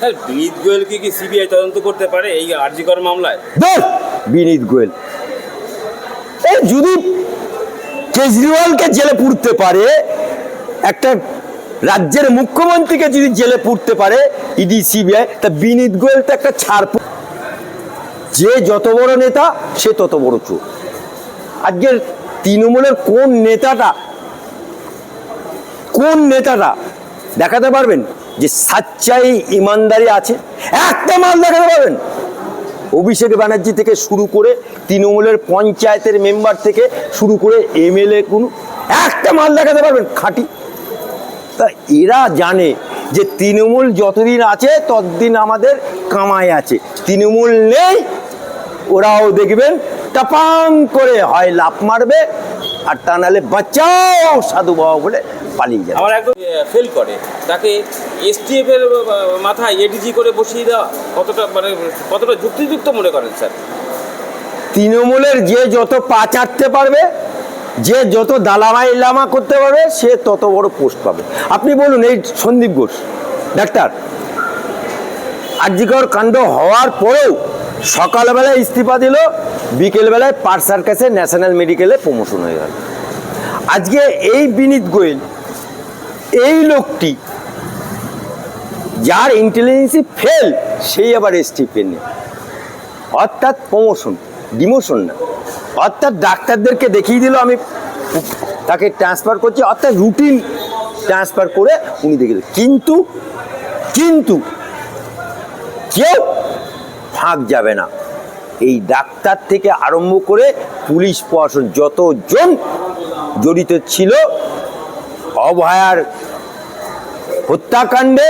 Sir, বিনীত গোয়েলকে কি CBI তদন্ত করতে পারে এই আরজিকর মামলায়? বিনীত গোয়েল। এই যদি কেজরিওয়ালকে জেলে পুরতে পারে, একটা রাজ্যের মুখ্যমন্ত্রীকে যদি জেলে পুরতে পারে, ইডি, সিবিআই, তা বিনীত গোয়েল তো একটা ছাড় যে যত বড় নেতা, সে তত বড় চোর। আজকের তৃণমূলের কোন নেতাটা কোন নেতাটা দেখাতে পারবেন? যে সাচ্চাই ইমানদারি আছে, একটা মাল দেখাতে পারবেন। অভিষেক ব্যানার্জি থেকে শুরু করে তৃণমূলের পঞ্চায়েতের মেম্বার থেকে শুরু করে এমএলএ কোন, একটা মাল দেখাতে পারবেন, খাঁটি। তা এরা জানে যে তৃণমূল যতদিন আছে, ততদিন আমাদের কামাই আছে। তৃণমূল নেই, ওরাও দেখবেন, টাপাং করে হয়, লাফ মারবে, আর তা নাহলে বাঁচাও, সাধু বাবা বলে পালিয়ে যাবে আমার একদম ফেল করে। তাকে এসটিএফ এর মাথায় এডিজি করে বসিয়ে দেওয়া কতটা মানে কতটা যুক্তিযুক্ত মনে করেন স্যার? তৃণমূলের যে যত পা চাটতে পারবে যে যত দালামাই লামা করতে পারবে সে তত বড় পোস্ট পাবে। আপনি বলুন এই সন্দীপ ঘোষ ডাক্তার আর্যিকর কাণ্ড হওয়ার পরেও সকালবেলায় ইস্তিফা দিল বিকেলবেলায় পার কাছে ন্যাশনাল মেডিকেলে প্রমোশন হয়ে গেল। আজকে এই বিনীত গোয়েল লোকটি যার ইন্টেলিজেন্সি ফেল সেই আবার এসটিপে নেই অর্থাৎ প্রমোশন ডিমোশন না। অর্থাৎ ডাক্তারদেরকে দেখিয়ে দিল, আমি তাকে ট্রান্সফার করছি, অর্থাৎ রুটিন ট্রান্সফার করে উনি দেখে দিল। কিন্তু কিন্তু কেউ ফাঁক যাবে না। এই ডাক্তার থেকে আরম্ভ করে পুলিশ প্রশাসন যতজন জড়িত ছিল অভয়ার হত্যাকাণ্ডে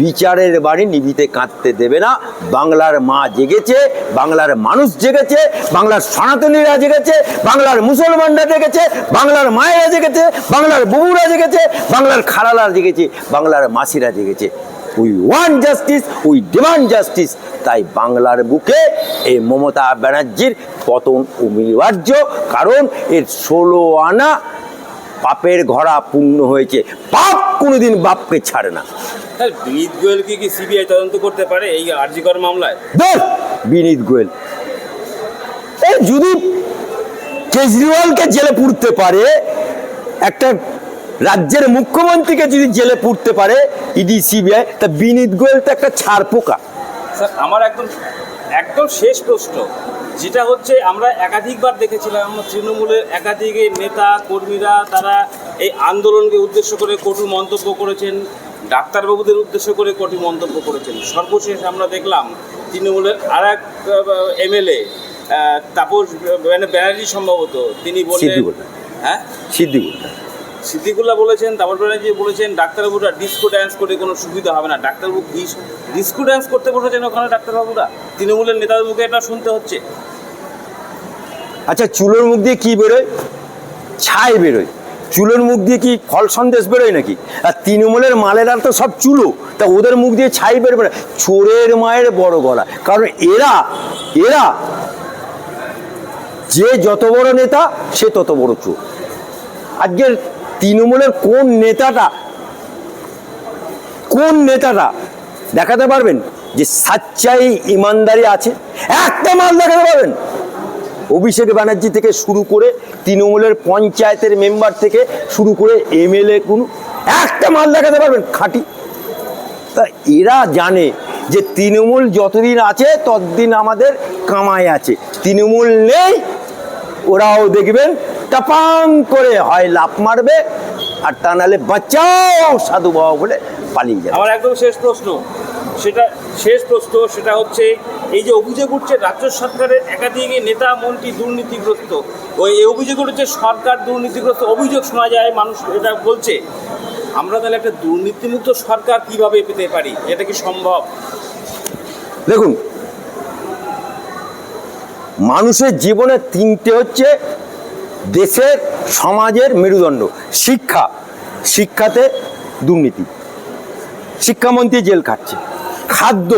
বিচারের বাড়ি নিভিতে কাঁদতে দেবে না। বাংলার মা জেগেছে, বাংলার মানুষ জেগেছে, বাংলার সনাতনীরা জেগেছে, বাংলার মুসলমানরা জেগেছে, বাংলার মায়েরা জেগেছে, বাংলার বুবুরা জেগেছে, বাংলার খালালা জেগেছে, বাংলার মাসিরা জেগেছে। We want justice we demand justice তাই বাংলার বুকে এই মমতা ব্যানার্জির পতন অনিবার্য। কারণ এর ষোলো আনা পাপের ঘোড়া পূর্ণ হয়েছে। পাপ কোনোদিন বাপকে ছাড়ে না। বিনীত গোয়েলকে কি সিবিআই তদন্ত করতে পারে এই আরজিকর মামলায়? বিনীত গোয়েল। এই যদি কেজরিওয়ালকে জেলে পুরতে পারে একটা রাজ্যের মুখ্যমন্ত্রীকে যদি জেলে পুরতে পারে ইডি সিবিআই তা বিনীত গোয়েল তো একটা ছাড় পোকা স্যার আমার একদম একদম শেষ প্রশ্ন। যেটা হচ্ছে আমরা একাধিকবার দেখেছিলাম তৃণমূলের একাধিক নেতা কর্মীরা তারা এই আন্দোলনকে উদ্দেশ্য করে কটু মন্তব্য করেছেন ডাক্তারবাবুদের উদ্দেশ্য করে কটু মন্তব্য করেছেন। সর্বশেষ আমরা দেখলাম তৃণমূলের আর এক এমএলএ তাপস মানে ব্যানার্জি সম্ভবত তিনি বললেন। হ্যাঁ? সিদ্দিকুল্লাহ সিদ্দিকুল্লাহ বলেছেন, তাপস ব্যানার্জি বলেছেন, ডাক্তারবাবুরা ডিস্কো ড্যান্স করে কোনো সুবিধা হবে না। ডাক্তারবাবু ডিস্কো ড্যান্স করতে বসেছেন ওখানে ডাক্তারবাবুরা? তৃণমূলের নেতাদের মুখে এটা শুনতে হচ্ছে। আচ্ছা চুলোর মুখ দিয়ে কি বেরোয়? ছাই বেরোয়। চুলোর মুখ দিয়ে কি ফল সন্দেশ বেরোয় নাকি? আর তৃণমূলের মালেরা তো সব চুলো, তা ওদের মুখ দিয়ে ছাই বেরোবে না চোরের মায়ের বড় গলা। কারণ এরা এরা যে যত বড় নেতা, সে তত বড় চোর। আজকের তৃণমূলের কোন নেতাটা? কোন নেতাটা? দেখাতে পারবেন যে সাচ্চাই ইমানদারি আছে? একটা মাল দেখাতে পারবেন? অভিষেক ব্যানার্জি থেকে শুরু করে তৃণমূলের পঞ্চায়েতের মেম্বার থেকে শুরু করে এমএলএ কোন একটা মাল দেখাতে পারবেন? খাঁটি। তা এরা জানে যে তৃণমূল যতদিন আছে, ততদিন আমাদের কামাই আছে। তৃণমূল নেই, ওরাও দেখবেন টাপাং করে হয় লাফ মারবে আর তা নাহলে বাঁচাও সাধু বাবা বলে পালিয়ে যাবে। আমার একদম শেষ প্রশ্ন। সেটা শেষ প্রশ্ন সেটা হচ্ছে এই যে অভিযোগ উঠছে রাজ্য সরকারের একাধিক নেতা মন্ত্রী দুর্নীতিগ্রস্ত। ওই এই অভিযোগ উঠছে সরকার দুর্নীতিগ্রস্ত। অভিযোগ শোনা যায় মানুষ এটা বলছে আমরা তাহলে একটা দুর্নীতিমুক্ত সরকার কীভাবে পেতে পারি? এটা কি সম্ভব? দেখুন মানুষের জীবনে তিনটে হচ্ছে দেশের সমাজের মেরুদণ্ড, শিক্ষা, শিক্ষাতে দুর্নীতি। শিক্ষামন্ত্রী জেল খাচ্ছে খাদ্য,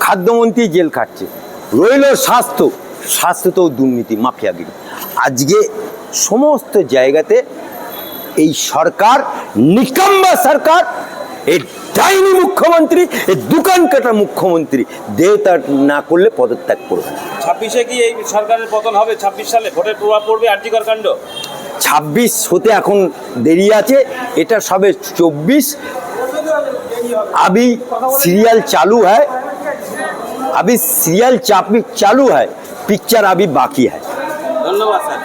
খাদ্যমন্ত্রী জেল খাচ্ছে রইল স্বাস্থ্য, স্বাস্থ্যতেও দুর্নীতি, মাফিয়াগিরি। আজকে সমস্ত জায়গাতে এই সরকার, নিকাম্বা সরকার এই ডাইনি মুখ্যমন্ত্রী এই দোকান কাটা মুখ্যমন্ত্রী দেহতা না করলে পদত্যাগ করবে না ছাব্বিশে কি এই সরকারের পতন হবে ছাব্বিশ সালে ভোটের প্রভাব পড়বে আর্যিকর কাণ্ড ছাব্বিশ হতে এখন দেরি আছে এটা সবে চব্বিশ अभी सीरियल चालू है अभी सीरियल चापी चालू है पिक्चर अभी बाकी है ধন্যবাদ স্যার